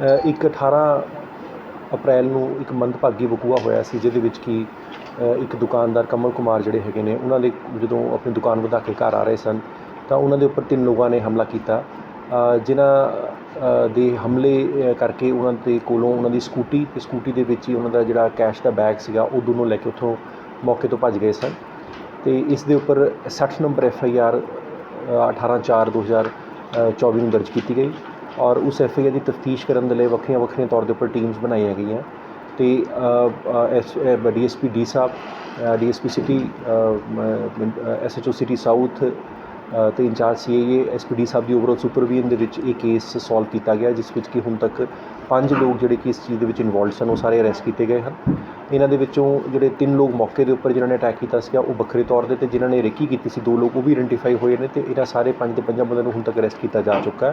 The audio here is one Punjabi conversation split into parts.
ਇੱਕ 18 ਅਪ੍ਰੈਲ ਨੂੰ ਇੱਕ ਮੰਦਭਾਗੀ ਵਕੂਆ ਹੋਇਆ ਸੀ, ਜਿਹਦੇ ਵਿੱਚ ਕਿ ਇੱਕ ਦੁਕਾਨਦਾਰ ਕਮਲ ਕੁਮਾਰ ਜਿਹੜੇ ਹੈਗੇ ਨੇ, ਉਹਨਾਂ ਦੇ ਜਦੋਂ ਆਪਣੀ ਦੁਕਾਨ ਵਧਾ ਕੇ ਘਰ ਆ ਰਹੇ ਸਨ, ਤਾਂ ਉਹਨਾਂ ਦੇ ਉੱਪਰ ਤਿੰਨ ਲੋਕਾਂ ਨੇ ਹਮਲਾ ਕੀਤਾ। ਜਿਨ੍ਹਾਂ ਦੇ ਹਮਲੇ ਕਰਕੇ ਉਹਨਾਂ ਦੇ ਕੋਲੋਂ ਉਹਨਾਂ ਦੀ ਸਕੂਟੀ, ਤੇ ਸਕੂਟੀ ਦੇ ਵਿੱਚ ਹੀ ਉਹਨਾਂ ਦਾ ਜਿਹੜਾ ਕੈਸ਼ ਦਾ ਬੈਗ ਸੀਗਾ, ਉਹ ਦੋਨੋਂ ਲੈ ਕੇ ਉੱਥੋਂ ਮੌਕੇ ਤੋਂ ਭੱਜ ਗਏ ਸਨ। ਤੇ ਇਸ ਦੇ ਉੱਪਰ 60 ਨੰਬਰ ਐਫ ਆਈ ਆਰ 18/4/2024 ਨੂੰ ਦਰਜ ਕੀਤੀ ਗਈ। ਔਰ ਉਸ ਐਫ ਆਈ ਆਰ ਦੀ ਤਫਤੀਸ਼ ਕਰਨ ਦੇ ਲਈ ਵੱਖਰੀਆਂ ਵੱਖਰੀਆਂ ਤੌਰ ਦੇ ਉੱਪਰ ਟੀਮਸ ਬਣਾਈਆਂ ਗਈਆਂ। ਤੇ ਐਸ ਡੀਐਸਪੀ ਡੀ ਸਾਹਿਬ DSP city SHO city south ਅ, ਤੇ ਇੰਚਾਰਜ ਸੀਏਏ ਐਸਪੀਡੀ ਸਾਹਿਬ ਦੀ ਓਵਰਆਲ ਸੁਪਰਵੀਜ਼ਨ ਦੇ ਵਿੱਚ ਇਹ ਕੇਸ ਸੋਲਵ ਕੀਤਾ ਗਿਆ ਜਿਸ ਵਿੱਚ ਕਿ ਹੁਣ ਤੱਕ ਪੰਜ ਲੋਕ ਜਿਹੜੇ ਕਿ ਇਸ ਚੀਜ਼ ਦੇ ਵਿੱਚ ਇਨਵੋਲਡ ਸਨ ਉਹ ਸਾਰੇ ਅਰੈਸਟ ਕੀਤੇ ਗਏ ਹਨ। ਇਹਨਾਂ ਦੇ ਵਿੱਚੋਂ ਜਿਹੜੇ ਤਿੰਨ ਲੋਕ ਮੌਕੇ ਦੇ ਉੱਪਰ ਜਿਨ੍ਹਾਂ ਨੇ ਅਟੈਕ ਕੀਤਾ ਸੀਗਾ, ਉਹ ਵੱਖਰੇ ਤੌਰ 'ਤੇ ਅਤੇ ਜਿਨ੍ਹਾਂ ਨੇ ਰੇਕੀ ਕੀਤੀ ਸੀ, ਦੋ ਲੋਕ ਉਹ ਵੀ ਆਇਡੈਂਟੀਫਾਈ ਹੋਏ ਨੇ ਅਤੇ ਇਹਨਾਂ ਸਾਰੇ ਪੰਜ ਦੇ ਪੰਜਾਂ ਬੰਦਿਆਂ ਨੂੰ ਹੁਣ ਤੱਕ ਅਰੈਸਟ ਕੀਤਾ ਜਾ ਚੁੱਕਾ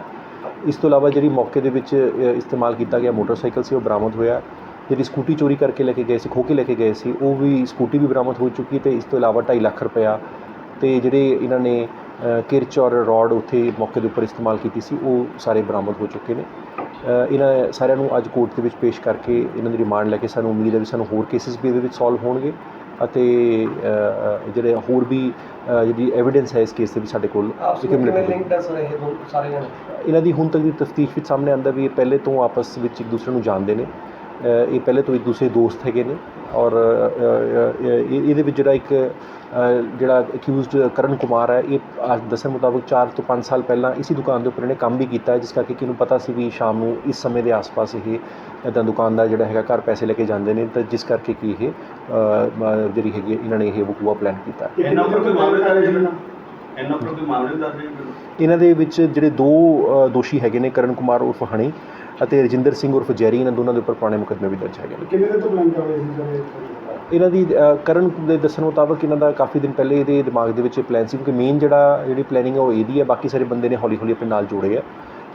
ਇਸ ਤੋਂ ਇਲਾਵਾ ਜਿਹੜੀ ਮੌਕੇ ਦੇ ਵਿੱਚ ਇਸਤੇਮਾਲ ਕੀਤਾ ਗਿਆ ਮੋਟਰਸਾਈਕਲ ਸੀ, ਉਹ ਬਰਾਮਦ ਹੋਇਆ। ਜਿਹੜੀ ਸਕੂਟੀ ਚੋਰੀ ਕਰਕੇ ਲੈ ਕੇ ਗਏ ਸੀ ਖੋਹ ਕੇ ਲੈ ਕੇ ਗਏ ਸੀ, ਉਹ ਵੀ ਸਕੂਟੀ ਵੀ ਬਰਾਮਦ ਹੋ ਚੁੱਕੀ ਤੇ ਇਸ ਤੋਂ ਇਲਾਵਾ 2.5 ਲੱਖ ਰੁਪਇਆ ਤੇ ਜਿਹੜੇ ਇਹਨਾਂ ਨੇ ਕਿਰਚ ਔਰ ਰੋਡ ਉੱਥੇ ਮੌਕੇ ਦੇ ਉੱਪਰ ਇਸਤੇਮਾਲ ਕੀਤੀ ਸੀ, ਉਹ ਸਾਰੇ ਬਰਾਮਦ ਹੋ ਚੁੱਕੇ ਨੇ। ਇਹਨਾਂ ਸਾਰਿਆਂ ਨੂੰ ਅੱਜ ਕੋਰਟ ਦੇ ਵਿੱਚ ਪੇਸ਼ ਕਰਕੇ ਇਹਨਾਂ ਦੀ ਰਿਮਾਂਡ ਲੈ ਕੇ ਸਾਨੂੰ ਉਮੀਦ ਹੈ ਵੀ ਸਾਨੂੰ ਹੋਰ ਕੇਸਿਸ ਵੀ ਇਹਦੇ ਵਿੱਚ ਸੋਲਵ ਹੋਣਗੇ ਅਤੇ ਜਿਹੜੇ ਹੋਰ ਵੀ ਜਿਹੜੀ ਐਵੀਡੈਂਸ ਹੈ ਇਸ ਕੇਸ ਦੇ ਵਿੱਚ ਸਾਡੇ ਕੋਲ ਕਿਵੇਂ accumulate ਹੋਈ। ਲਿੰਕਡ ਹੈ ਸਰ ਜਣੇ ਇਹਨਾਂ ਦੀ ਹੁਣ ਤੱਕ ਦੀ ਤਫਤੀਸ਼ ਵਿੱਚ ਸਾਹਮਣੇ ਆਂਦਾ ਵੀ ਇਹ ਪਹਿਲੇ ਤੋਂ ਆਪਸ ਵਿੱਚ ਇੱਕ ਦੂਸਰੇ ਨੂੰ ਜਾਣਦੇ ਨੇ ਇਹ ਪਹਿਲੇ ਤੋਂ ਇੱਕ ਦੂਸਰੇ ਦੋਸਤ ਹੈਗੇ ਨੇ ਔਰ ਇਹਦੇ ਵਿੱਚ ਜਿਹੜਾ ਇੱਕ ਜਿਹੜਾ ਅਕਿਊਜ਼ਡ ਕਰਨ ਕੁਮਾਰ ਹੈ ਇਹ ਦੱਸਣ ਮੁਤਾਬਕ 4 ਤੋਂ 5 ਸਾਲ ਪਹਿਲਾਂ ਇਸੇ ਦੁਕਾਨ ਦੇ ਉੱਪਰ ਇਹਨੇ ਕੰਮ ਵੀ ਕੀਤਾ ਜਿਸ ਕਰਕੇ ਕਿ ਇਹਨੂੰ ਪਤਾ ਸੀ ਵੀ ਸ਼ਾਮ ਨੂੰ ਇਸ ਸਮੇਂ ਦੇ ਆਸ-ਪਾਸ ਇਹ ਇੱਦਾਂ ਦੁਕਾਨਦਾਰ ਜਿਹੜਾ ਹੈਗਾ ਘਰ ਪੈਸੇ ਲੈ ਕੇ ਜਾਂਦੇ ਨੇ ਤਾਂ ਜਿਸ ਕਰਕੇ ਕਿ ਇਹ ਜਿਹੜੀ ਹੈਗੀ ਇਹਨਾਂ ਨੇ ਇਹ ਵਕੂਆ ਪਲਾਨ ਕੀਤਾ ਇਹਨਾਂ ਉੱਪਰ ਕੋਈ ਮਾਮਲੇ ਦਰਜ ਹੈ ਇਹਨਾਂ ਉੱਪਰ ਕੋਈ ਮਾਮਲੇ ਦਰਜ ਹੈ ਇਹਨਾਂ ਦੇ? ਵਿੱਚ ਜਿਹੜੇ ਦੋ ਦੋਸ਼ੀ ਹੈਗੇ ਨੇ ਕਰਨ ਕੁਮਾਰ ਉਰਫ ਹਣੀ ਅਤੇ ਰਜਿੰਦਰ ਸਿੰਘ ਉਰਫ ਜੈਰੀ ਇਹਨਾਂ ਦੋਨਾਂ ਦੇ ਉੱਪਰ ਪੁਰਾਣੇ ਮੁਕੱਦਮੇ ਵੀ ਦਰਜ ਹੈਗੇ ਨੇ। ਕਿੰਨੇ ਦਿਨ ਤੋਂ ਕਰ ਰਹੇ ਸੀ ਸਰ ਇਹ ਇਹਨਾਂ ਦੀ ਅ, ਕਰਨ ਦੇ ਦੱਸਣ ਮੁਤਾਬਕ ਇਹਨਾਂ ਦਾ ਕਾਫੀ ਦਿਨ ਪਹਿਲੇ ਇਹਦੇ ਦਿਮਾਗ ਦੇ ਵਿੱਚ ਪਲਾਨ ਸੀ ਕਿਉਂਕਿ ਮੇਨ ਜਿਹੜਾ ਜਿਹੜੀ ਪਲੈਨਿੰਗ ਹੈ ਉਹ ਇਹਦੀ ਹੈ ਬਾਕੀ ਸਾਰੇ ਬੰਦੇ ਨੇ ਹੌਲੀ ਹੌਲੀ ਆਪਣੇ ਨਾਲ ਜੋੜੇ ਆ।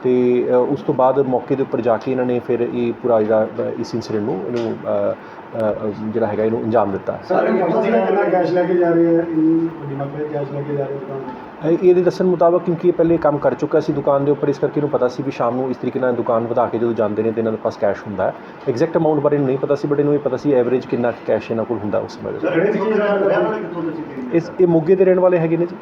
ਤੇ ਅ, ਉਸ ਤੋਂ ਬਾਅਦ ਮੌਕੇ ਦੇ ਉੱਪਰ ਜਾ ਕੇ ਇਹਨਾਂ ਨੇ ਫਿਰ ਇਹ ਪੂਰਾ ਜਿਹੜਾ ਅ, ਇਸ ਇਨਸੀਡੈਂਟ ਨੂੰ ਇਹਨੂੰ ਅ, ਅ, ਅ, ਜਿਹੜਾ ਹੈਗਾ ਇਹਨੂੰ ਅੰਜਾਮ ਦਿੱਤਾ। ਸਰ ਇਹ ਪਤਾ ਸੀਗਾ ਕਿੰਨਾ ਕੈਸ਼ ਲੈ ਕੇ ਜਾ ਰਹੇ ਹੈ ਇੰਨੀ ਵੱਡੀ ਮਾਤਰਾ ਵਿੱਚ ਕੈਸ਼ ਲੈ ਕੇ ਜਾ ਰਹੇ ਇਹ- ਇਹਦੇ ਦੱਸਣ ਮੁਤਾਬਕ ਕਿਉਂਕਿ ਇਹ ਪਹਿਲੇ ਕੰਮ ਕਰ ਚੁੱਕਾ ਸੀ ਦੁਕਾਨ ਦੇ ਉੱਪਰ ਇਸ ਕਰਕੇ ਇਹਨੂੰ ਪਤਾ ਸੀ ਵੀ ਸ਼ਾਮ ਨੂੰ ਇਸ ਤਰੀਕੇ ਨਾਲ ਦੁਕਾਨ ਵਧਾ ਕੇ ਜਦੋਂ ਜਾਂਦੇ ਨੇ ਤੇ ਇਹਨਾਂ ਦੇ ਪਾਸ ਕੈਸ਼ ਹੁੰਦਾ ਹੈ। ਐਗਜ਼ੈਕਟ ਅਮਾਉਂਟ ਬਾਰੇ ਨਹੀਂ ਪਤਾ ਸੀ ਬਟ ਇਹਨੂੰ ਇਹ ਪਤਾ ਸੀ ਐਵਰੇਜ ਕਿੰਨਾ ਕੈਸ਼ ਇਹਨਾਂ ਕੋਲ ਹੁੰਦਾ ਉਸ ਸਮੇਂ ਇਸ ਇਹ ਮੋਗੇ ਦੇ ਰਹਿਣ ਵਾਲੇ ਹੈਗੇ ਨੇ ਜੀ।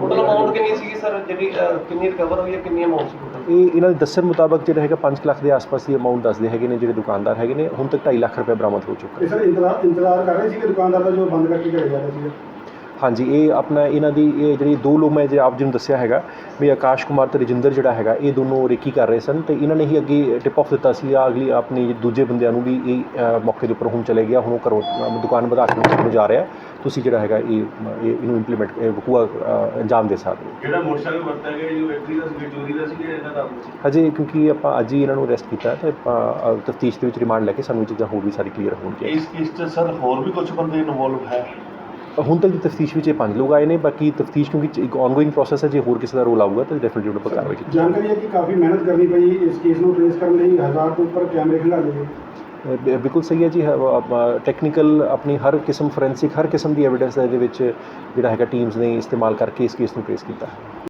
ਟੋਟਲ ਅਮਾਉਂਟ ਕਿੰਨੀ ਸੀਗੀ ਸਰ? ਜਿਹੜੀ ਕਿੰਨੀ ਰਿਕਵਰ ਹੋਈ ਹੈ ਕਿੰਨੀ ਅਮਾਉਂਟ ਸੀ ਟੋਟਲ ਇਹ ਇਹਨਾਂ ਦੇ ਦੱਸਣ ਮੁਤਾਬਕ ਜਿਹੜਾ ਹੈਗਾ 5 ਲੱਖ ਦੇ ਆਸ-ਪਾਸ ਦੀ ਅਮਾਉਂਟ ਦੱਸਦੇ ਹੈਗੇ ਨੇ ਜਿਹੜੇ ਦੁਕਾਨਦਾਰ ਹੈਗੇ ਨੇ। ਹੁਣ ਤੱਕ 2.5 ਲੱਖ ਰੁਪਏ ਬਰਾਮਦ ਹੋ ਚੁੱਕਾ ਇਹ ਸਰ ਇੰਤਜ਼ਾਰ ਇੰਤਜ਼ਾਰ ਕਰ ਰਹੇ ਸੀ ਕਿ ਦੁਕਾਨਦਾਰ ਦਾ ਜੋ ਬੰਦ ਕਰਕੇ ਘਰੇ ਜਾ ਰਿਹਾ ਸੀ ਹਾਂਜੀ ਇਹ ਆਪਣਾ ਇਹਨਾਂ ਦੀ ਇਹ ਜਿਹੜੀ ਦੋ ਲੋਕ ਮੈਂ ਜੇ ਆਪ ਜੀ ਨੂੰ ਦੱਸਿਆ ਹੈਗਾ ਵੀ ਆਕਾਸ਼ ਕੁਮਾਰ ਤੇ ਰਜਿੰਦਰ ਜਿਹੜਾ ਹੈਗਾ ਇਹ ਦੋਨੋਂ ਰੇਕੀ ਕਰ ਰਹੇ ਸਨ ਤੇ ਇਹਨਾਂ ਨੇ ਹੀ ਅੱਗੇ ਟਿਪ ਆਫ ਦਿੱਤਾ ਸੀ ਆ ਅਗਲੀ ਆਪਣੀ ਦੂਜੇ ਬੰਦਿਆਂ ਨੂੰ ਵੀ ਇਹ ਮੌਕੇ ਦੇ ਉੱਪਰ ਹੁਣ ਚਲੇ ਗਿਆ ਹੁਣ ਉਹ ਅ, ਦੁਕਾਨ ਵਧਾ ਕੇ ਨੂੰ ਜਾ ਰਿਹਾ। ਤੁਸੀਂ ਜਿਹੜਾ ਹੈਗਾ ਇਹ ਇਹ- ਇਹਨੂੰ ਇੰਪਲੀਮੈਂਟ ਵਕੂਆ ਅੰਜਾਮ ਦੇ ਸਕਦੇ ਜਿਹੜਾ ਮੋਟਰਸਾਈਕਲ ਵਰਤਿਆ ਗਿਆ ਜੀ ਉਹ ਵਿਅਕਤੀ ਦਾ ਸੀ ਚੋਰੀ ਦਾ ਸੀ ਕਿ ਇਹਨਾਂ ਦਾ ਸੀ ਅਜੇ ਕਿਉਂਕਿ ਆਪਾਂ ਅੱਜ ਹੀ ਇਹਨਾਂ ਨੂੰ ਅਰੈਸਟ ਕੀਤਾ ਤੇ ਆਪਾਂ ਤਫਤੀਸ਼ ਦੇ ਵਿੱਚ ਰਿਮਾਂਡ ਲੈ ਕੇ ਸਾਨੂੰ ਇਹ ਚੀਜ਼ਾਂ ਹੋਰ ਵੀ ਸਾਰੀ ਕਲੀਅਰ ਹੋਣਗੀਆਂ। ਇਸ ਕੇਸ 'ਚ ਸਰ ਹੋਰ ਵੀ ਕੁਝ ਬੰਦੇ ਇਨਵੋਲਵ ਹੈ? ਹੁਣ ਤੱਕ ਦੀ ਤਫਤੀਸ਼ ਵਿੱਚ ਇਹ ਪੰਜ ਲੋਕ ਆਏ ਨੇ ਬਾਕੀ ਤਫਤੀਸ਼ ਕਿਉਂਕਿ ਇੱਕ ਆਨਗੋਇੰਗ ਪ੍ਰੋਸੈਸ ਹੈ ਜੇ ਹੋਰ ਕਿਸੇ ਦਾ ਰੋਲ ਆਊਗਾ ਤਾਂ ਡੈਫੀਨਿਟਲੀ ਉਹਨਾਂ ਪਰ ਕਾਰਵਾਈ ਕੀਤੀ ਜਾਣਕਾਰੀ ਹੈ ਕਿ ਕਾਫੀ ਮਿਹਨਤ ਕਰਨੀ ਪਈ ਇਸ ਕੇਸ ਨੂੰ ਟ੍ਰੇਸ ਕਰਨ ਲਈ ਹਜ਼ਾਰ ਤੋਂ ਉੱਪਰ ਕੈਮਰੇ ਅ, ਬ- ਬਿਲਕੁਲ ਸਹੀ ਹੈ ਜੀ ਟੈਕਨੀਕਲ ਆਪਣੀ ਹਰ ਕਿਸਮ ਫੋਰੈਂਸਿਕ ਹਰ ਕਿਸਮ ਦੀ ਐਵੀਡੈਂਸ ਦਾ ਵਿੱਚ ਜਿਹੜਾ ਹੈਗਾ ਟੀਮਸ ਨੇ ਇਸਤੇਮਾਲ ਕਰਕੇ ਇਸ ਕੇਸ ਨੂੰ ਟ੍ਰੇਸ ਕੀਤਾ ਹੈ।